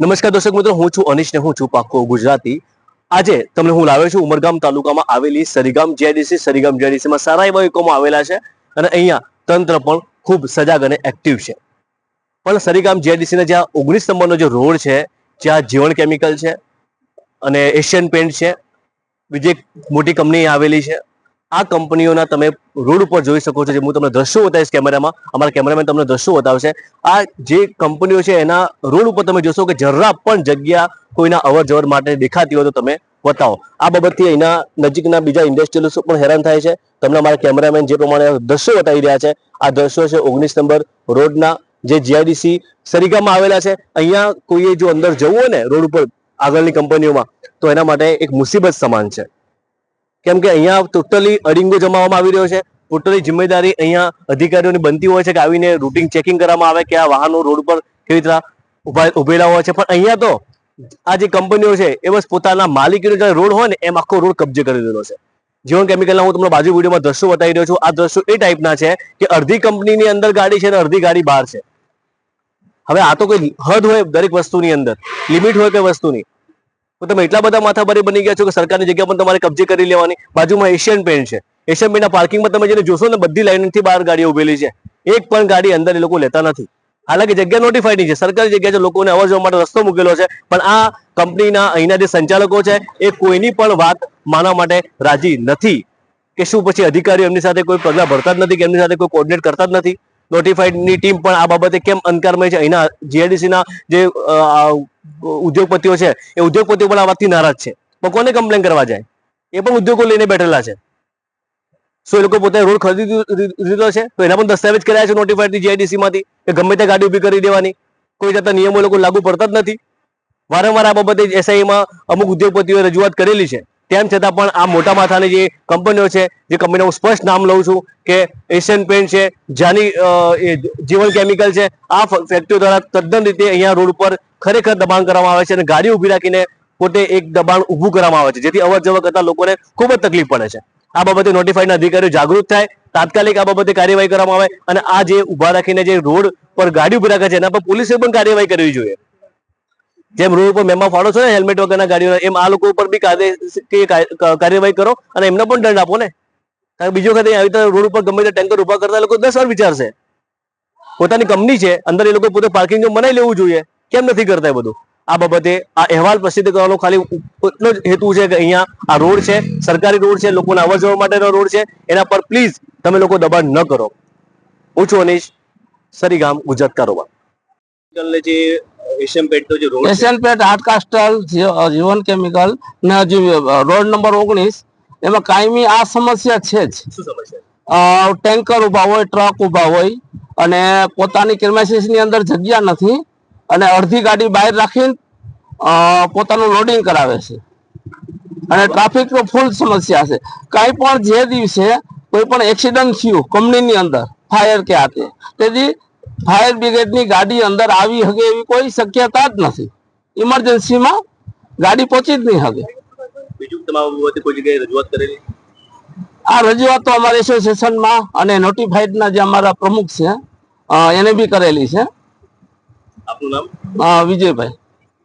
નમસ્કાર દર્શક મિત્રો, હું છું અનિશ ને હું છું પાક્કો ગુજરાતી. આજે તમને હું લાવ્યો છું ઉમરગામ તાલુકામાં આવેલી સરીગામ જેડીસી. સરીગામ જેડીસી માં સારા એવા એકમો આવેલા છે અને અહીંયા તંત્ર પણ ખૂબ સજાગ અને એક્ટિવ છે. પણ સરીગામ જેડીસી જ્યાં ઓગણીસ નંબરનો જે રોડ છે, જ્યાં જીવન કેમિકલ છે અને એશિયન પેન્ટ છે બીજી મોટી કંપની આવેલી છે આ કંપનીઓના તમે રોડ ઉપર જોઈ શકો છો જે હું તમને દ્રશ્યો બતાવીશ કેમેરામાં. અમારા કેમેરામેન તમને દ્રશ્યો બતાવશે. આ જે કંપનીઓ છે એના રોડ ઉપર તમે જોશો કે જરા પણ જગ્યા કોઈના અવર જવર માટે દેખાતી હોય તો તમે બતાવો. આ બાબતથી અહીંના નજીકના બીજા ઇન્ડસ્ટ્રીયલિસ્ટો પણ હેરાન થાય છે. તમને અમારા કેમેરામેન જે પ્રમાણે દ્રશ્યો બતાવી રહ્યા છે, આ દ્રશ્યો છે ઓગણીસ નંબર રોડના જે જીઆઈડીસી સરીગામાં આવેલા છે. અહીંયા કોઈએ જો અંદર જવું હોય ને રોડ ઉપર આગળની કંપનીઓમાં, તો એના માટે એક મુસીબત સમાન છે. કેમ કે અહીંયા ટોટલી અડિંગો જમાવવામાં આવી રહ્યો છે. ટોટલી જિમ્મેદારી અહીંયા અધિકારીઓની બનતી હોય છે કે આવીને રૂટિંગ ચેકિંગ કરવામાં આવે કે આ વાહનો રોડ પર કેવી રીતે ઊભા ઉભેલા હોય છે. પણ અહીંયા તો આ જે કંપનીઓ છે એ બસ પોતાના માલિકીનો જે રોડ હોય ને એમ આખો રોડ કબજે કરી દીધો છે. જીવન કેમિકલના હું તમને બાજુ વિડીયોમાં દ્રશ્યો બતાવી રહ્યો છું. આ દ્રશ્યો એ ટાઈપના છે કે અડધી કંપનીની અંદર ગાડી છે અને અડધી ગાડી બહાર છે. હવે આ તો કોઈ હદ હોય દરેક વસ્તુની અંદર. લિમિટ હોય કઈ વસ્તુની. તમે એટલા બધા માથાભારી બની ગયા છો કે સરકારની જગ્યા પણ તમારે કબજે કરી લેવાની. બાજુમાં એશિયન પેન્ટ છે. એશિયન પેન્ટના પાર્કિંગમાં તમે જેને જોશો ને બધી લાઈનથી બહાર ગાડીઓ ઉભેલી છે. એક પણ ગાડી અંદર એ લોકો લેતા નથી. હાલાકી જગ્યા નોટિફાઈડ છે. સરકારી જગ્યા છે, લોકોને અવર જવા માટે રસ્તો મૂકેલો છે. પણ આ કંપનીના અહીંના જે સંચાલકો છે, એ કોઈની પણ વાત માનવા માટે રાજી નથી. કે શું પછી અધિકારીઓ એમની સાથે કોઈ પગલાં ભરતા જ નથી, કે એમની સાથે કોઈ કોર્ડિનેટ કરતા જ નથી? નોટિફાઈડની ટીમ પણ આ બાબતે કેમ અંધકારમય છે? અહીંના જીઆઈડીસીના જે ઉદ્યોગપતિઓ છે, એ ઉદ્યોગપતિઓ પણ આ વાતથી નારાજ છે. પણ કોને કમ્પ્લેન કરવા જાય? એ પણ ઉદ્યોગો લઈને બેઠેલા છે. શું એ લોકો પોતે રોડ ખરીદી દીધો છે? તો એના પણ દસ્તાવેજ કર્યા છે નોટિફાઈડ જીઆઈડીસીમાંથી કે ગમે તે ગાડી ઊભી કરી દેવાની. કોઈ જાતના નિયમો લોકો લાગુ પડતા જ નથી. વારંવાર આ બાબતે એસઆઈમાં અમુક ઉદ્યોગપતિઓએ રજૂઆત કરેલી છે. તેમ છતાં પણ આ મોટા માથાની જે કંપનીઓ છે, જે કંપનીનું હું સ્પષ્ટ નામ લઉં છું કે એશિયન પેન્ટ છે, જાની જીવન કેમિકલ છે, આ ફેક્ટરીઓ દ્વારા તદ્દન રીતે અહીંયા રોડ ઉપર ખરેખર દબાણ કરવામાં આવે છે અને ગાડી ઊભી રાખીને પોતે એક દબાણ ઊભું કરવામાં આવે છે, જેથી અવર જવર કરતા લોકોને ખૂબ જ તકલીફ પડે છે. આ બાબતે નોટિફાઈડના અધિકારીઓ જાગૃત થાય, તાત્કાલિક આ બાબતે કાર્યવાહી કરવામાં આવે અને આ જે ઊભા રાખીને જે રોડ પર ગાડી ઊભી રાખે છે, એના પર પોલીસે પણ કાર્યવાહી કરવી જોઈએ. જેમ રોડ ઉપર મેમા ફાડો છો ને, હેલ્મેટ વગરના ગાડીઓ એમ આ લોકો ઉપર બી કાર્યવાહી કરો અને એમને પણ દંડ આપો ને. કારણ કે બીજો ખાતે આવી રીતે રોડ ઉપર ગમે તે ટેન્કર ઊભા કરતા લોકો દસ વાર વિચારશે. પોતાની કંપની છે, અંદર એ લોકો પોતે પાર્કિંગ બનાવી લેવું જોઈએ. કેમ નથી કરતા બધું? આ બાબતે આ અહેવાલ પ્રસિદ્ધ કરવાનો ખાલી એટલો જ હેતુ છે કે અહીંયા આ રોડ છે, સરકારી રોડ છે, લોકોના અવર જવર માટેનો રોડ છે. એના પર પ્લીઝ તમે લોકો દબાણ ન કરો. હું છું અનીશ, સરીગામ, ગુજરાત કારોબાર. જે એશિયન પેન્ટ જે road Asian paint hard castle Jeevan chemical ને હજી રોડ નંબર ઓગણીસ. એમાં કાયમી આ સમસ્યા છે જ. શું સમસ્યા? ટેન્કર ઊભા હોય ટ્રક ઊભા હોય અને પોતાની premises અંદર જગ્યા નથી અને અડધી ગાડી બહાર રાખીને પોતાનું લોડિંગ કરાવે છે. અને ટ્રાફિક ફૂલ સમસ્યા છે. કાંઈ પણ જે દિવસે કોઈ પણ એક્સિડન્ટ થયું કંપનીની અંદર ફાયર કે હાથે તેથી ફાયર બ્રિગેડની ગાડી અંદર આવી શકે એવી કોઈ શક્યતા જ નથી. ઇમરજન્સીમાં ગાડી પહોંચી જ નહીં શકે આ રજૂઆત તો અમારા એસોસિએશનમાં અને નોટિફાઈડના જે અમારા પ્રમુખ છે એને બી કરેલી છે. આપનું નામ? વિજયભાઈ.